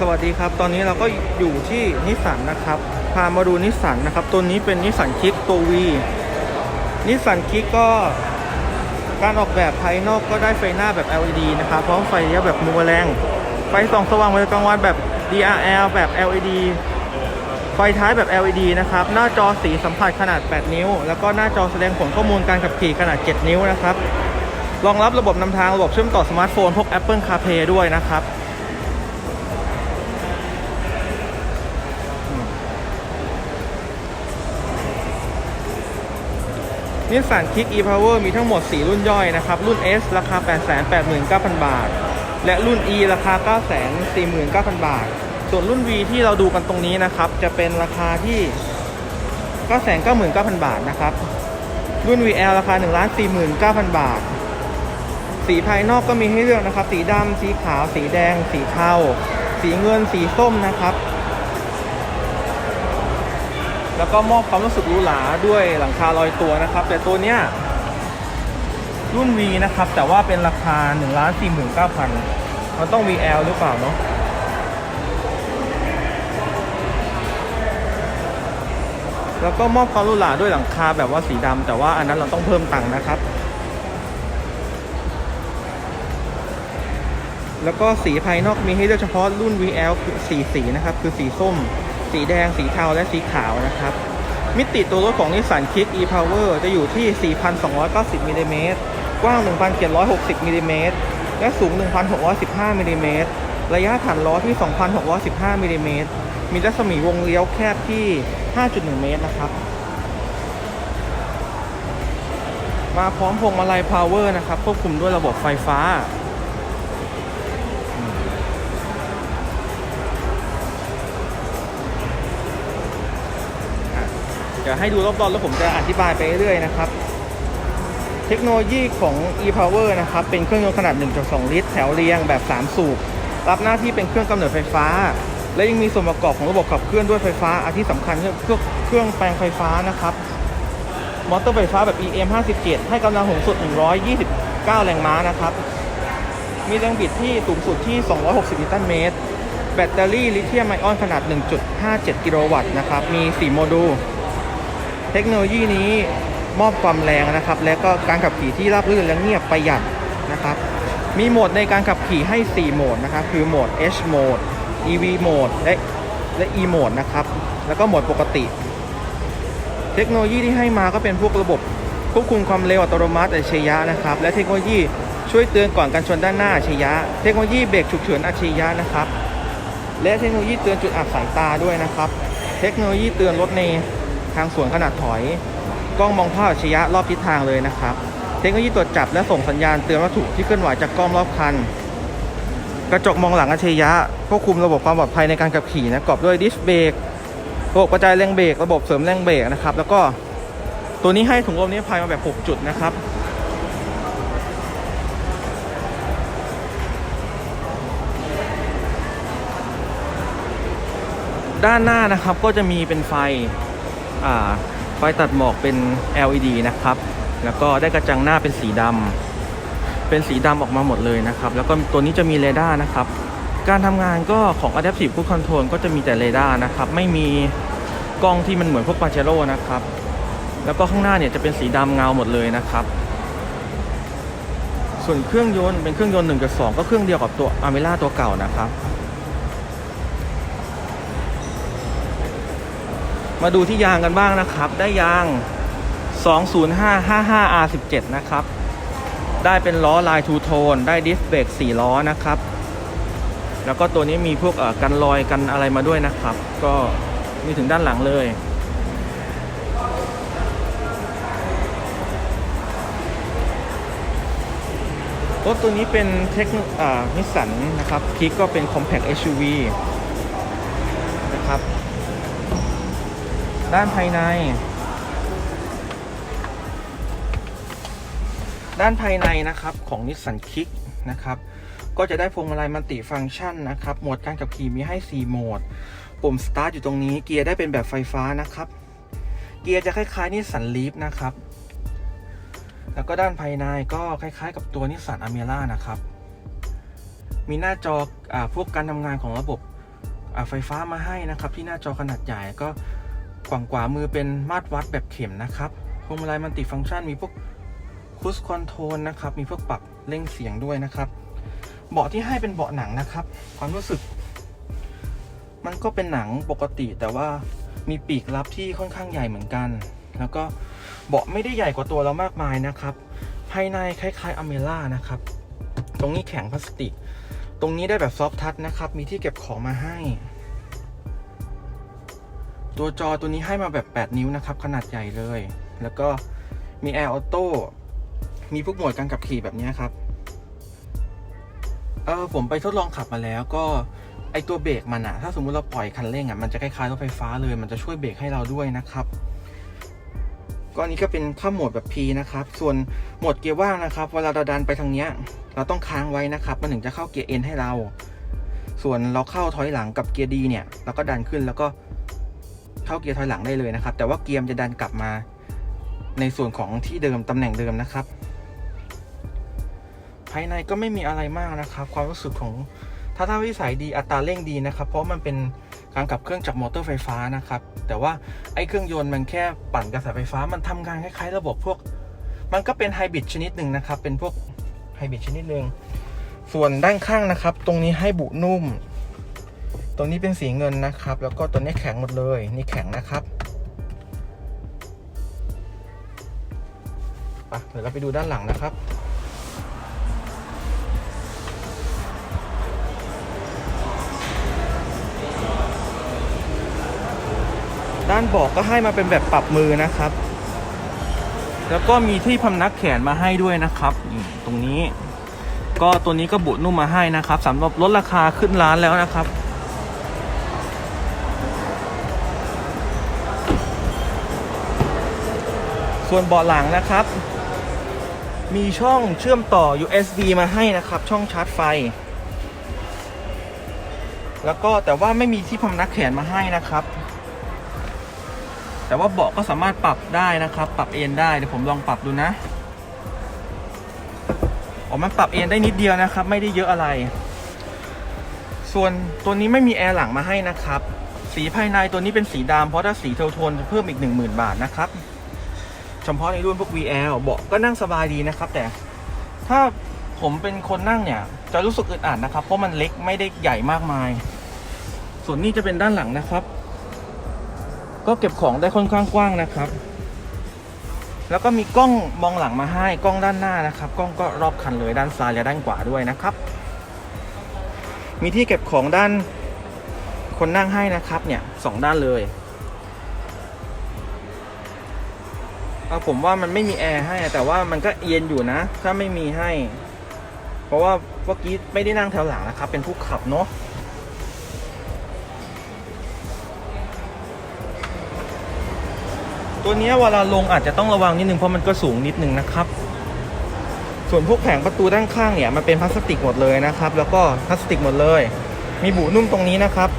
สวัสดีครับ ตอนนี้เราก็อยู่ที่นิสสันนะครับ พามาดูนิสสันนะครับ ตัวนี้เป็นนิสสันคิกตัววีนิสสันคิกก็การออกแบบภายนอกก็ได้ไฟหน้าแบบ LED นะครับ พร้อมไฟเลี้ยวแบบมูแรง ไฟส่องสว่างในกลางวันแบบ DRL แบบ LED ไฟท้ายแบบ LED นะครับ หน้าจอสีสัมผัสขนาด 8 นิ้ว แล้วก็หน้าจอแสดงผลข้อมูลการขับขี่ขนาด 7 นิ้วนะครับ รองรับระบบนำทางระบบเชื่อมต่อสมาร์ทโฟนพวก Apple CarPlay ด้วยนะครับ นิสสันคิก e-power มีทั้งหมด 4 รุ่นย่อยนะครับ รุ่น S ราคา 889,000 บาท และรุ่น E ราคา 949,000 บาท ส่วนรุ่น V ที่เราดูกันตรงนี้นะครับ จะเป็นราคาที่ 999,000 บาทนะครับ รุ่น VL ราคา 1,49,000 บาท สีภายนอกก็มีให้เลือกนะครับ สีดำ สีขาว สีแดง สีเทา สีเงิน สีส้มนะครับ แล้วก็มอบความรู้สึกหรูหราด้วยหลังคาลอยตัวนะครับ แต่ตัวเนี้ยรุ่น V นะครับ แต่ว่าเป็นราคา1 4 9 0 0 0มันต้อง VL หรือเปล่าเนาะแล้วก็มอบความหรูหราด้วยหลังคาแบบว่าสีดำแต่ว่าอันนั้นเราต้องเพิ่มตังค์นะครับ แล้วก็สีภายนอกมีให้เลือกเฉพาะรุ่น VL คือสีสีนะครับ คือสีส้ม สีแดงสีเทาและสีขาวนะครับ มิติตัวรถของ Nissan Kick e-Power จะอยู่ที่ 4,290มิลลิเมตรกว้าง 1,760มิลลิเมตรและสูง 1,615มิลลิเมตรระยะฐานล้อที่ 2,615มิลลิเมตรมีรัศมีวงเลี้ยวแคบที่ 5.1 เมตรนะครับ มาพร้อมพวงมาลัย Power นะครับควบคุมด้วยระบบไฟฟ้า ดี๋ยวให้ดูรอบๆแล้วผมจะอธิบายไปเรื่อยๆนะครับ เทคโนโลยีของ e-power นะครับ เป็นเครื่องยนต์ขนาด 1.2 ลิตร แถวเรียงแบบ 3 สูบ รับหน้าที่เป็นเครื่องกำเนิดไฟฟ้า และยังมีส่วนประกอบของระบบขับเคลื่อนด้วยไฟฟ้าอาทิสำคัญคือเครื่องเครื่องแปลงไฟฟ้านะครับ มอเตอร์ไฟฟ้าแบบ EM 57ให้กำลังสูงสุด 129 แรงม้านะครับ มีแรงบิดที่สูงสุดที่ 260 นิวตันเมตร แบตเตอรี่ลิเธียมไอออนขนาด 1.57 กิโลวัตต์นะครับ มี 4 โมดูล เทคโนโลยีนี้มอบความแรงนะครับ และก็การขับขี่ที่ราบรื่นและเงียบประหยัดนะครับ มีโหมดในการขับขี่ให้ 4 โหมดนะครับ คือโหมด H โหมด EV โหมดและและ E โหมดนะครับ แล้วก็โหมดปกติ เทคโนโลยีที่ให้มาก็เป็นพวกระบบควบคุมความเร็วอัตโนมัติอัจฉริยะนะครับ และเทคโนโลยีช่วยเตือนก่อนการชนด้านหน้าอัจฉริยะ เทคโนโลยีเบรกฉุกเฉินอัจฉริยะนะครับ และเทคโนโลยีเตือนจุดอับสายตาด้วยนะครับ เทคโนโลยีเตือนรถใน ทางสวนขนาดถอย กล้องมองภาพอัจฉริยะรอบทิศทางเลยนะครับ เทคโนโลยีตรวจจับและส่งสัญญาณเตือนวัตถุที่เคลื่อนไหวจากกล้องรอบคัน กระจกมองหลังอัจฉริยะควบคุมระบบความปลอดภัยในการขับขี่นะประกอบด้วยดิสเบรกระบบกระจายแรงเบรกระบบเสริมแรงเบรกนะครับ แล้วก็ตัวนี้ให้ถุงลมนิรภัยมาแบบ 6 จุดนะครับด้านหน้านะครับก็จะมีเป็นไฟ ไฟตัดหมอกเป็น LED นะครับ แล้วก็ได้กระจังหน้าเป็นสีดำเป็นสีดำออกมาหมดเลยนะครับ แล้วก็ตัวนี้จะมีเรดาร์นะครับ การทำงานก็ของ Adaptive Cruise Control ก็จะมีแต่เรดาร์นะครับ ไม่มีกล้องที่มันเหมือนพวกปาเจโร่นะครับ แล้วก็ข้างหน้าเนี่ยจะเป็นสีดำเงาหมดเลยนะครับ ส่วนเครื่องยนต์เป็นเครื่องยนต์1.2ก็เครื่องเดียวกับตัวอเมล่าตัวเก่านะครับ มาดูที่ยางกันบ้างนะครับ ได้ยาง 20555R17 นะครับ ได้เป็นล้อลายทูโทน ได้ดิสเบรก4ล้อนะครับ แล้วก็ตัวนี้มีพวกเอ่อกันรอยกันอะไรมาด้วยนะครับ ก็มีถึงด้านหลังเลยรถตัวนี้เป็นเทคอ่านิสสันนะครับคิกก็เป็น compact SUV นะครับ ด้านภายใน ด้านภายในนะครับของ Nissan Kick นะครับก็จะได้พวงมาลัยมัลติฟังก์ชันนะครับโหมดการขับขี่มีให้ 4 โหมด ปุ่ม Start อยู่ตรงนี้เกียร์ได้เป็นแบบไฟฟ้านะครับ เกียร์จะคล้ายๆ Nissan Leaf นะครับ แล้วก็ด้านภายในก็คล้ายๆ กับตัว Nissan Almera นะครับ มีหน้าจออพวกการทำงานของระบบไฟฟ้ามาให้นะครับ ที่หน้าจอขนาดใหญ่ก็ ฝั่งขวามือเป็นมาตรวัดแบบเข็มนะครับพวงมาลัยมันติฟังก์ชันมีพวกคูสคอนโทรลนะครับ มีพวกปรับเร่งเสียงด้วยนะครับ เบาะที่ให้เป็นเบาะหนังนะครับ ความรู้สึก มันก็เป็นหนังปกติแต่ว่ามีปีกลับที่ค่อนข้างใหญ่เหมือนกัน แล้วก็เบาะไม่ได้ใหญ่กว่าตัวเรามากมายนะครับ ภายในคล้ายๆอเมล่านะครับ ตรงนี้แข็งพลาสติก ตรงนี้ได้แบบซอฟทัชนะครับ มีที่เก็บของมาให้ ตัวจอตัวนี้ให้มาแบบ 8 นิ้วนะครับ ขนาดใหญ่เลย แล้วก็มีแอร์ออโต้มีพวกโหมดการขับขี่แบบนี้ครับ เออผมไปทดลองขับมาแล้วก็ไอตัวเบรกมันอะถ้าสมมุติเราปล่อยคันเร่งอะมันจะคล้ายๆรถไฟฟ้าเลย มันจะช่วยเบรกให้เราด้วยนะครับก็อันนี้ก็เป็นข้าโหมดแบบ P นะครับ ส่วนโหมดเกียร์ว่างนะครับเวลาเราดันไปทางเนี้ย เราต้องค้างไว้นะครับ มันถึงจะเข้าเกียร์ N ให้เรา ส่วนเราเข้าถอยหลังกับเกียร์ D เนี่ย เราก็ดันขึ้นแล้วก็ เข้าเกียร์ถอยหลังได้เลยนะครับ แต่ว่าเกียร์จะดันกลับมาในส่วนของที่เดิมตำแหน่งเดิมนะครับ ภายในก็ไม่มีอะไรมากนะครับ ความรู้สึกของถ้าท่าวิสัยดีอัตราเร่งดีนะครับ เพราะมันเป็นการขับเครื่องจากมอเตอร์ไฟฟ้านะครับ แต่ว่าไอ้เครื่องยนต์มันแค่ปั่นกระแสไฟฟ้ามันทำงานคล้ายๆ ระบบพวก มันก็เป็นไฮบริดชนิดหนึ่งนะครับ เป็นพวกไฮบริดชนิดหนึ่งส่วนด้านข้างนะครับ ตรงนี้ให้บุนุ่ม ตรงนี้เป็นสีเงินนะครับ แล้วก็ตัวนี้แข็งหมดเลย นี่แข็งนะครับเดี๋ยวเราไปดูด้านหลังนะครับ ด้านบอกก็ให้มาเป็นแบบปรับมือนะครับ แล้วก็มีที่พำนักแขนมาให้ด้วยนะครับตรงนี้ ก็ตัวนี้ก็บุนุ่มมาให้นะครับสำหรับลดราคาขึ้นร้านแล้วนะครับ ส่วนเบาะหลังนะครับ มีช่องเชื่อมต่อ USB มาให้นะครับ ช่องชาร์จไฟ แล้วก็แต่ว่าไม่มีที่พำนักแขนมาให้นะครับ แต่ว่าเบาะก็สามารถปรับได้นะครับ ปรับเอนได้เดี๋ยวผมลองปรับดูนะออกมันปรับเอนได้นิดเดียวนะครับ ไม่ได้เยอะอะไร ส่วนตัวนี้ไม่มีแอร์หลังมาให้นะครับ สีภายในตัวนี้เป็นสีดำเพราะถ้าสีเทาโทนจะเพิ่มอีก 10,000 บาทนะครับ เฉพาะในรุ่นพวก VL เบาะก็นั่งสบายดีนะครับ แต่ถ้าผมเป็นคนนั่งเนี่ย จะรู้สึกอึดอัดนะครับ เพราะมันเล็กไม่ได้ใหญ่มากมาย ส่วนนี้จะเป็นด้านหลังนะครับ ก็เก็บของได้ค่อนข้างกว้างนะครับ แล้วก็มีกล้องมองหลังมาให้กล้องด้านหน้านะครับ กล้องก็รอบคันเลยด้านซ้ายและด้านขวาด้วยนะครับ มีที่เก็บของด้านคนนั่งให้นะครับเนี่ยสองด้านเลย เอาผมว่ามันไม่มีแอร์ให้แต่ว่ามันก็เย็นอยู่นะ ถ้าไม่มีให้ เพราะว่าเมื่อกี้ไม่ได้นั่งแถวหลังนะครับ เป็นผู้ขับเนาะตัวนี้เวลาลงอาจจะต้องระวังนิดนึงเพราะมันก็สูงนิดนึงนะครับ ส่วนพวกแผงประตูด้านข้างเนี่ยมันเป็นพลาสติกหมดเลยนะครับ แล้วก็พลาสติกหมดเลย มีบุนุ่มตรงนี้นะครับ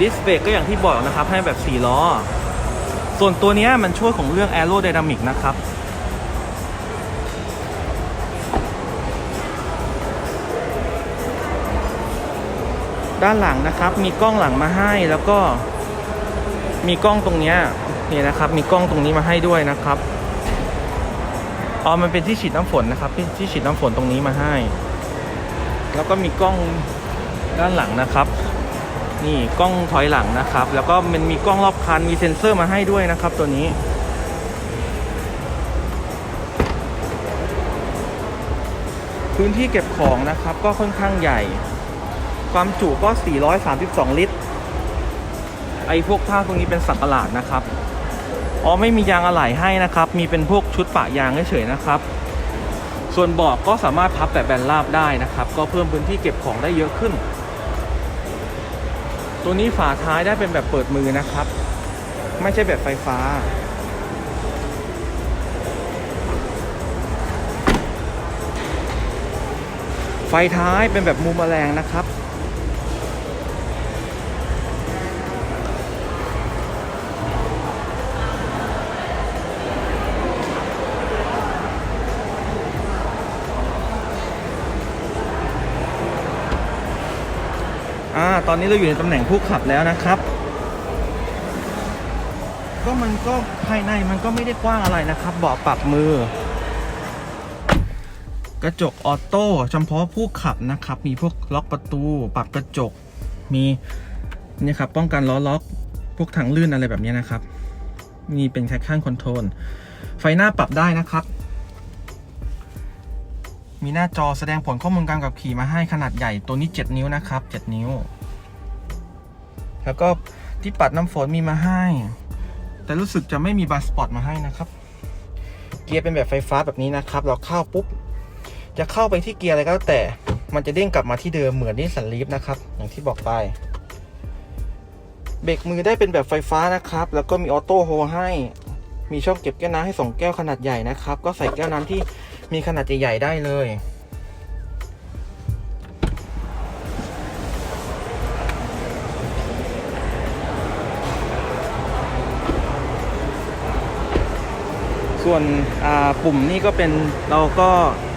ดิสเบรกก็อย่างที่บอกนะครับ ให้แบบ4ล้อ ส่วนตัวนี้มันช่วยของเรื่องแอโร d y นามิกนะครับ ด้านหลังนะครับมีกล้องหลังมาให้แล้วก็มีกล้องตรงนี้นี่นะครับ มีกล้องตรงนี้มาให้ด้วยนะครับอ๋อมันเป็นที่ฉีดน้ำฝนนะครับที่ที่ฉีดน้ำฝนตรงนี้มาให้ แล้วก็มีกล้องด้านหลังนะครับ นี่กล้องถอยหลังนะครับ แล้วก็มันมีกล้องรอบคันมีเซ็นเซอร์มาให้ด้วยนะครับ ตัวนี้ พื้นที่เก็บของนะครับก็ค่อนข้างใหญ่ ความจุก็ 432 ลิตร ไอ้พวกผ้าพวกนี้เป็นสักหลาดนะครับอ๋อไม่มียางอะไหล่ให้นะครับ มีเป็นพวกชุดปะยางเฉยๆนะครับ ส่วนเบาะก็สามารถพับแบบแบนราบได้นะครับ ก็เพิ่มพื้นที่เก็บของได้เยอะขึ้น ตัวนี้ฝาท้ายได้เป็นแบบเปิดมือนะครับ ไม่ใช่แบบไฟฟ้า ไฟท้ายเป็นแบบมุมแมลงนะครับ ตอนนี้เราอยู่ในตำแหน่งผู้ขับแล้วนะครับ ก็มันก็ภายในมันก็ไม่ได้กว้างอะไรนะครับ เบาะปรับมือ กระจกออโต้เฉพาะผู้ขับนะครับ มีพวกล็อกประตู ปรับกระจก มีนี่ครับป้องกันล้อล็อก พวกถังลื่นอะไรแบบนี้นะครับมีเป็นแค่ข้างคอนโทรล ไฟหน้าปรับได้นะครับมีหน้าจอแสดงผลข้อมูลการขับขี่มาให้ขนาดใหญ่ตัวนี้ 7 นิ้วนะครับ 7 นิ้ว แล้วก็ที่ปัดน้ำฝนมีมาให้ แต่รู้สึกจะไม่มีบาร์สปอร์ตมาให้นะครับ เกียร์เป็นแบบไฟฟ้าแบบนี้นะครับ เราเข้าปุ๊บ จะเข้าไปที่เกียร์อะไรก็แล้วแต่ มันจะเด้งกลับมาที่เดิมเหมือนนิสสันลีฟนะครับ อย่างที่บอกไป เบรกมือได้เป็นแบบไฟฟ้านะครับ แล้วก็มีออโต้โฮให้ มีช่องเก็บแก้วน้ำให้สองแก้วขนาดใหญ่นะครับ ก็ใส่แก้วน้ำที่มีขนาดใหญ่ๆได้เลย ส่วนปุ่มนี่ก็เป็นเราก็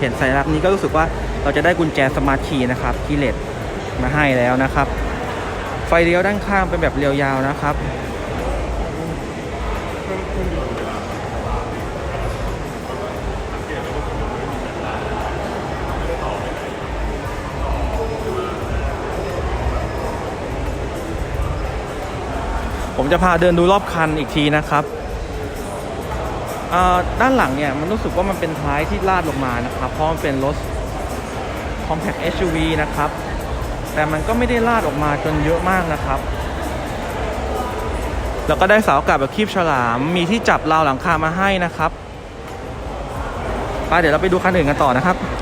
เห็นสัญลักษณ์นี้ก็รู้สึกว่าเราจะได้กุญแจสมาร์ทคีย์นะครับคีเลสมาให้แล้วนะครับ ไฟเลี้ยวด้านข้างเป็นแบบเรียวยาวนะครับผมจะพาเดินดูรอบคันอีกทีนะครับ ด้านหลังเนี่ยมันรู้สึกว่ามันเป็นท้ายที่ลาดลงมานะครับ เพราะมันเป็นรถ compact SUV นะครับ แต่มันก็ไม่ได้ลาดออกมาจนเยอะมากนะครับ แล้วก็ได้เสาอากาศแบบคีบฉลาม มีที่จับราวหลังคามาให้นะครับไปเดี๋ยวเราไปดูคันอื่นกันต่อนะครับ